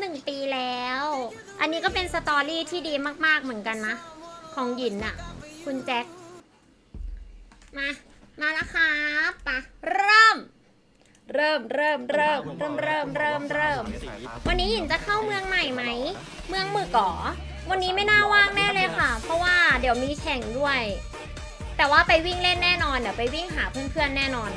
หนึ่งปีแล้ว อันนี้ก็เป็นสตอรี่ที่ดีมากๆเหมือนกันนะ ของหยินน่ะคุณแจ็ค มา มาแล้วครับปะเริ่ม เริ่มเริ่มเริ่มเริ่มเริ่มเริ่มเริ่ม วันนี้หยินจะเข้าเมืองใหม่ไหม เมืองหมึกก่อ วันนี้ไม่น่าว่างแน่เลยค่ะ เพราะว่าเดี๋ยวมีแข่งด้วย แต่ว่าไปวิ่งเล่นแน่นอนเดี๋ยวไปวิ่งหาเพื่อนๆแน่นอน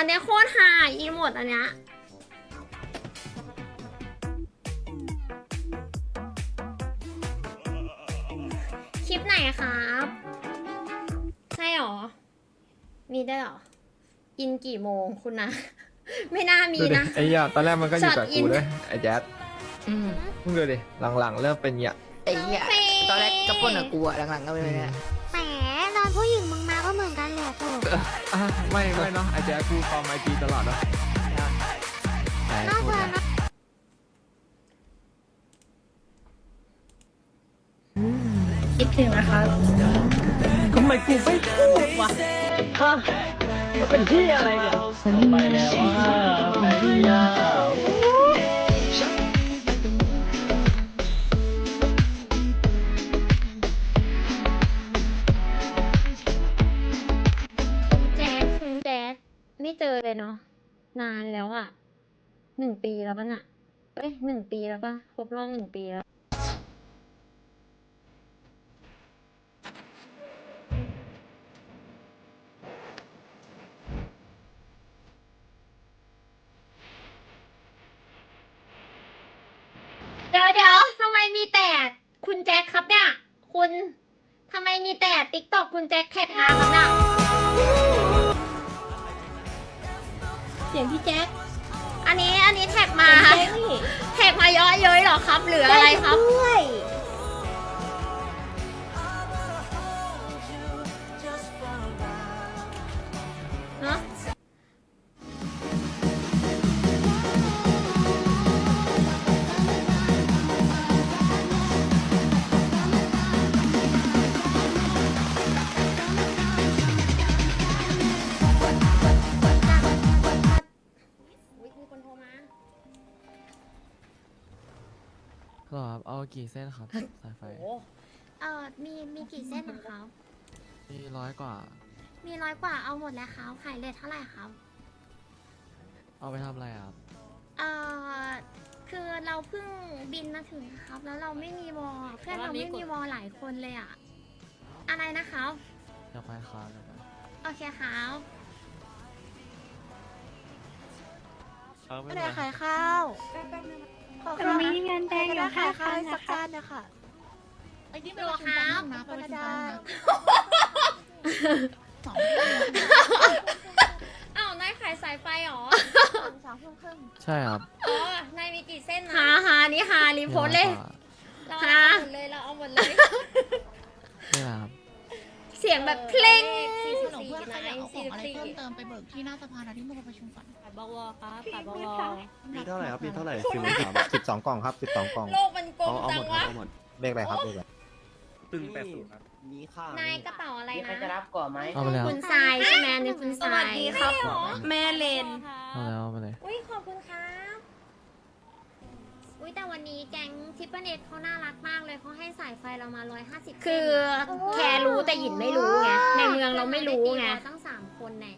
อันเนี้ยโคตรหายอีหมดอันเนี้ยคลิปไหนครับ ใช่หรอ มีได้วยเหรอ อินกี่โมงคุณนะ ไม่น่ามีดูดินะ ไอ้เหี้ยตอนแรกมันก็อยู่กับช็อตอิกูน เลยไอ้แจ๊ดอืมมึงดูดิหลังๆเริ่มเป็นเหี้ยไอ้เหี้ยน้องเฟย์ตอนแรกก็ปล้นกับกูอะหลังๆก็ไม่เป็นไรแห อะไม่ไม่เนาะไอ้แจ๊ดกูฟอร์มไอจีตลอดเนาะไหนนอกพูดเมืองนะ นะคิดถึงนะคะ ทำไมกูไม่พูดวะฮะมันเป็นที่อะไรเนี่ย ไปแล้วอะไปแล้วานแล้วอะหนึ่งปีแล้วปะน่ะเอ้ยหนึ่งปีแล้วปะครบรอบหนึ่งปีแล้ว เดี๋ยวเดี๋ยวทำไมมีแต่คุณแจ็คครับเนี่ย คุณทำไมมีแต่ติ๊กตอกคุณแจ็คแคทมาครับเนี่ย เสียงพี่แจ๊คอันนี้อันนี้แท็กมาแจ๊คนี่แท็กมาเยอะเย้ยเหรอครับ หรืออะไรครับด้วย กี่เส้นครับ สายไฟ โอ้เออมีมีกี่เส้นนะครับ มีร้อยกว่า มีร้อยกว่าเอาหมดแล้วครับขายเลทเท่าไหร่ครับ เอาไปทำอะไรอะครับ เอ่อคือเราเพิ่งบินมาถึงครับ แล้วเราไม่มีวอลเพื่อนเราไม่มีวอลหลายคนเลยอะอะไรนะครับอยากไปครับอยากไปโอเคครับครับไม่ไม่เป็นได้ไรขายข้าว ขอแต่ข้าวมีเงินแดงอยู่ได้ห้าขายข้าวพันสันะกคะจานเนี่ยค่ะไอ้นี่ตัวครับนะไม่ได้สองอ้าวนายขายสายไฟเหรอสามทุ่มครึ่งใช่ครับอ๋อ นายมีกี่เส้นนะฮาฮานี่ฮารีโพสต์เลยมีร้อเรากว่าเอาหมดเลย เราเอาหมดเลย นี่แหละครับ เสียงแบบเพลง สี่สี่สิสิบบสี่สี่ใครนาอยากยเอาขอสี่งสิบอะไรสี่เพิ่มเติมไปเบิกที่หน้าสภานะที่มาประชุมก่อนบวครับบวมีเท่าไหร่ครับ มีเท่าไหร่สิบสามสิบสองกล่องครับสิบสองกล่องโลกมันกลมเอาเอาจัหมงดวะ เอาหมดเลขอะไรครับเลขอะไรตึงแปดศูนย์ครับมีข้าวนายกระเป๋าอะไรมีใครนะจะรับก่อนไหมเอาไปแล้ว คุณทรายใช่ไหมอันนี่คุณทรายแม่เลน เอาแล้วเอาไปเลย อุ้ยขอบคุณครับ อุ้ยแต่วันนี้แก๊งทิปเปอร์เน็ตเขาน่ารักมากเลยเขาให้สายไฟเรามา 150คือแครู้แต่หยินไม่รู้ไง ในเมืองเราไม่รู้ไงตั้งสามคนแน่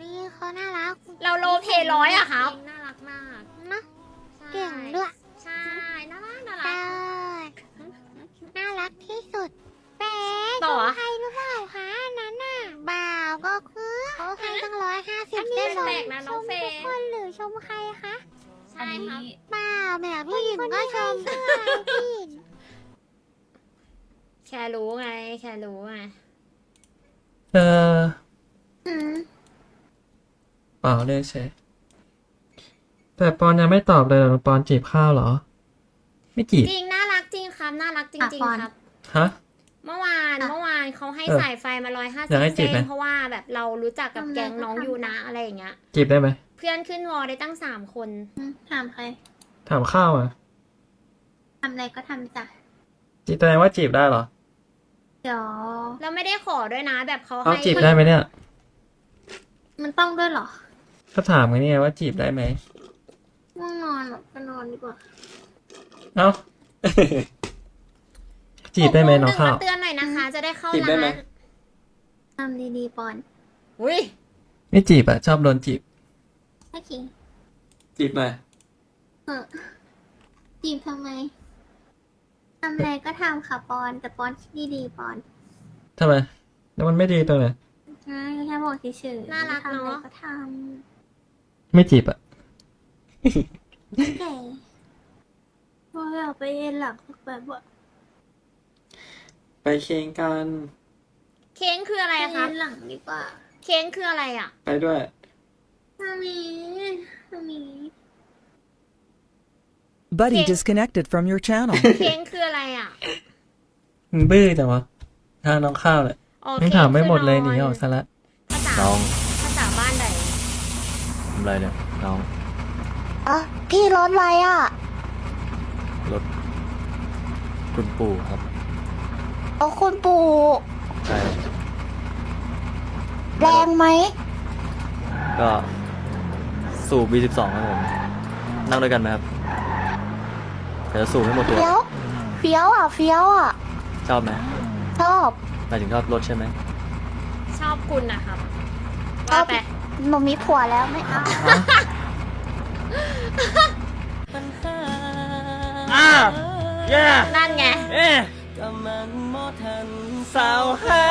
นี่เขาน่ารักเราโลเพร้อยอะครับ น่ารักมากนะใช่เก่งด้วยใช่น่ารักน่าใช่รัก น่ารักที่สุดแป๊ะต่อ ใครหรือเปล่าคะอันนั้นน่ะบ่าวก็คือเขาให้ตั้งร้อยห้าสิบอันนี้เส้นแปลกนะน้องเฟชมย์ทุกคนหรือชมใครคะ ใช่ครับบ่าว แบบผู้หญิงก็ชมพี่แครู้ไง แครู้ไงเอออืมเปล่าเลยเฉยแต่ปอนยังไม่ตอบเลยเหรอปอนจีบข้าวเหรอ ไม่จีบจริงน่ารักจริงครับน่ารักจริง ๆ ครับ ฮะ เมื่อวานเมื่อวานเขาให้เออสายไฟมาร้อยห้าสิอยากให้บจีบเส้ไหม นเพราะว่าแบบเรารู้จักกับแก๊งน้องยูนะอะไรอย่างเงี้ย จีบได้ไหมเพื่อนขึ้นวอลได้ตั้งสามคน ถามใคร ถามข้าวอะทำอะไรก็ทำจ้ะ จีบแสดงว่าจีบได้เหรอ เดี๋ยว แล้วไม่ได้ขอด้วยนะ แบบเขาเอาให้จีบได้ไหมเนี่ย มันต้องด้วยเหรอก็ถามไงเนี่ยว่าจีบได้ไหม ง่วงนอนหรอกไปนอนดีกว่าเอ้า จีบได้ไหมน้องข้าว หกโมงหนึ่มาเตือนหน่อยนะคะ จะได้เข้าจีบได้ไหมร้านทำดีๆปอนอุ้ยไม่จีบอะชอบโดนจีบ โอเคจีบมา เออจีบทำไมทำอะไรก็ทำค่ะปอน แต่ปอนคิดดีๆปอนทำไม แล้วมันไม่ดีตรงไหนใช่แค่บอกเฉยๆน่ารักทำอะไรเนาะก็ทไม่จีบอะำโอเคพออยากไปเอ็นหลังแบบว่าไปเคียงกัน เค้งคืออะไรไปอะครัเอ็บนหลังดีกว่าเค้งคืออะไรอะไปด้วย มามีมามี Buddy disconnected from your channel. เค้งคืออะไรอะมึงบื้อจังวะทางน้องข้าวเลยอ๋อมึงเค้งถามไม่คือหมดเลยหนนีอนออกซะละภาษาน้องภาษาบ้านใดทำไรเนี่ยน้องอะพี่รถอะไรอะ รถคุณปู่ครับเอาคุณปู่ใช่แรงไหม ก็ สูบ B12 ครับผมนั่งด้วยกันไหมครับ เดี๋ยวจะสูบให้หมดตัว เฟี้ยวเฟี้ยวอะเฟี้ยวอะชอบไหมชอบ หมายถึงชอบรถใช่ไหมชอบคุณนะครับชอว่าบไปหนูมีผัวแล้วไม่เอาอ่าเย้นั่นไง เอ๊ะก็มันโมทันสาวฮั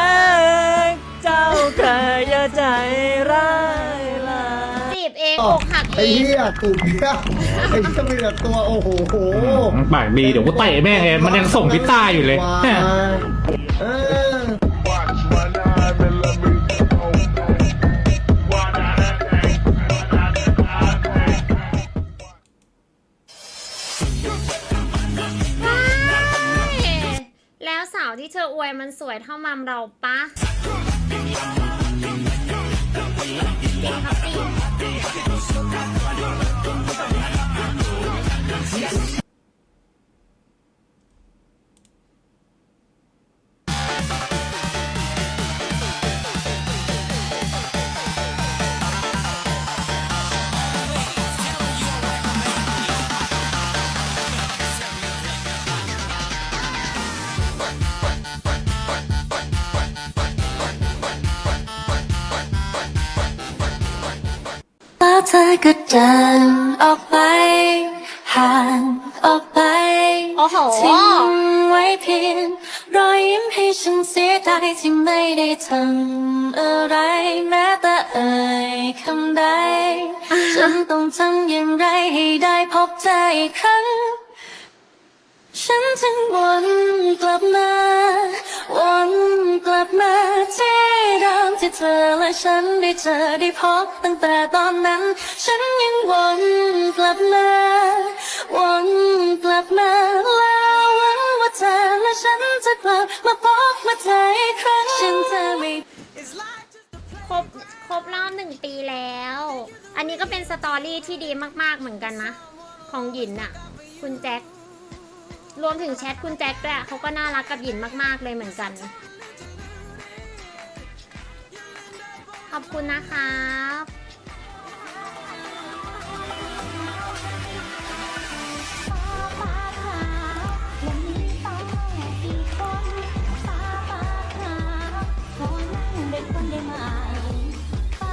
กเจ้าเคยอย่าใจร้ายลา จีบเองอกหัก เองตูดเบี้ยไอ้เหี้ยมีแต่ตัวโอ้โหปากดีเดี๋ยวกูเตะแม่งเองมันยังส่งพิซซ่าอยู่เลย เออแล้วสาวที่เธออวยมันสวยเท่ามัมเราปะ เธอก็เดินออกไป ห่างออกไปโอ้โห ทิ้งไว้เพียงรอยยิ้มให้ฉันเสียดายที่ไม่ได้ทำอะไร แม้แต่เอ่ยคำใด ฉันต้องทำอย่างไรให้ได้พบเธออีกครั้ง ฉันจึงวนกลับมาวนกลับมาที่ เดิมที่เธอและฉันได้เจอได้พบตั้งแต่ตอนนั้น ฉันยังวนกลับมาวนกลับมาแล้วหวังว่าเธอและฉันจะกลับมาพบมาเธออีกครั้งฉันจะไม่ครบครบรอบหนึ่งปีแล้ว อันนี้ก็เป็นสตอรี่ที่ดีมาก ๆ เหมือนกันนะ ของหยินน่ะคุณแจ็ครวมถึงแชทคุณแจ็คด้วยเขาก็น่ารักกับหยินมาก ๆ เลยเหมือนกัน ขอบคุณนะครับ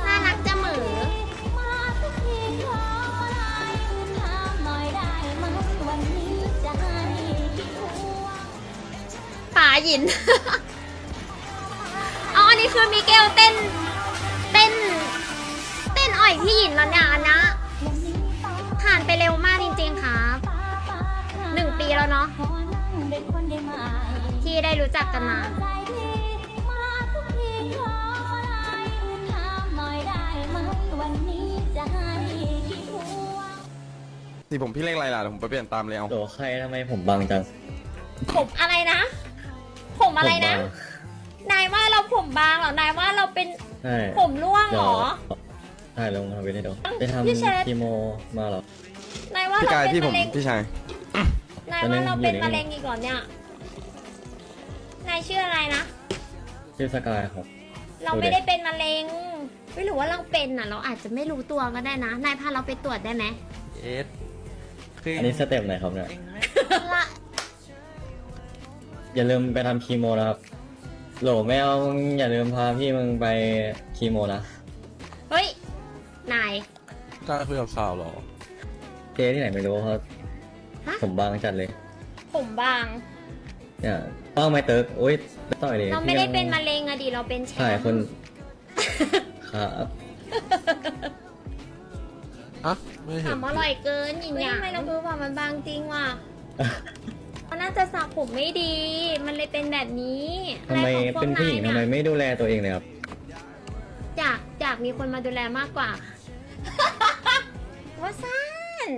น่ารักจะเหมือป๋าหยินอาอันนี้คือมิเกลเต้นเต้นเต้น อ่อยพี่หยินแล้วเนี่ยอันนะผ่านไปเร็วมากจริงๆครับหนึ่งปีแล้วเนาะที่ได้รู้จักกันมานี่ผมพี่เลขอะไรล่ะเดี๋ยวผมไปเปลี่ยนตามเลยเอาโดใครทำไมผมบังจัง ผมอะไรนะ ผมอะไรนะนายว่าเราผมบางเหรอ นายว่าเราเป็นใช่ผมร่วงเหรอ ถ่ายลงทวิตให้ดูไปทพี่เชษำคีโมมาเหรอ นายว่าพี่เรากายเป็นพี่ผมมะเร็งพี่ชายนายว่าเราเป็นอยู่ในมะเร็งอีกเหรอเนี่ย นายชื่ออะไรนะ ชื่อสกายครับ เราไม่ได้เป็นมะเร็งไม่รู้ว่าเราเป็นอะ เราอาจจะไม่รู้ตัวก็ได้นะ นายพาเราไปตรวจได้ไหมเอสคืออันนี้สเต็ปไหนครับเนี่ย ละอย่าลืมไปทำคีโมนะครับ โหลแมวมึงอย่าลืมพาพี่มึงไปคีโมนะเฮ้ยนาย กล้าคุยกับข่าวหรอเจที่ไหนไม่รู้เขาฮะ ผมบางจัดเลยผมบาง เนี่ยป้าไม่เติร์กโอ๊ยต่อยเลยเราไม่ได้พี่เป็นยังมะเร็งอะดิเราเป็นแชใช่มคนป์ครับอะ ไม่เห็นถามอร่อยเกินหยินหยางทำไมเราดูว่ามันบางจริงว่ะมันน่าจะสระผมไม่ดี มันเลยเป็นแบบนี้ทำไมอะไรของพวกเป็นผู้หญิงายทำไมยไม่ดูแลตัวเองเลยครับ อยากอยากมีคนมาดูแลมากกว่า ว่าสั้น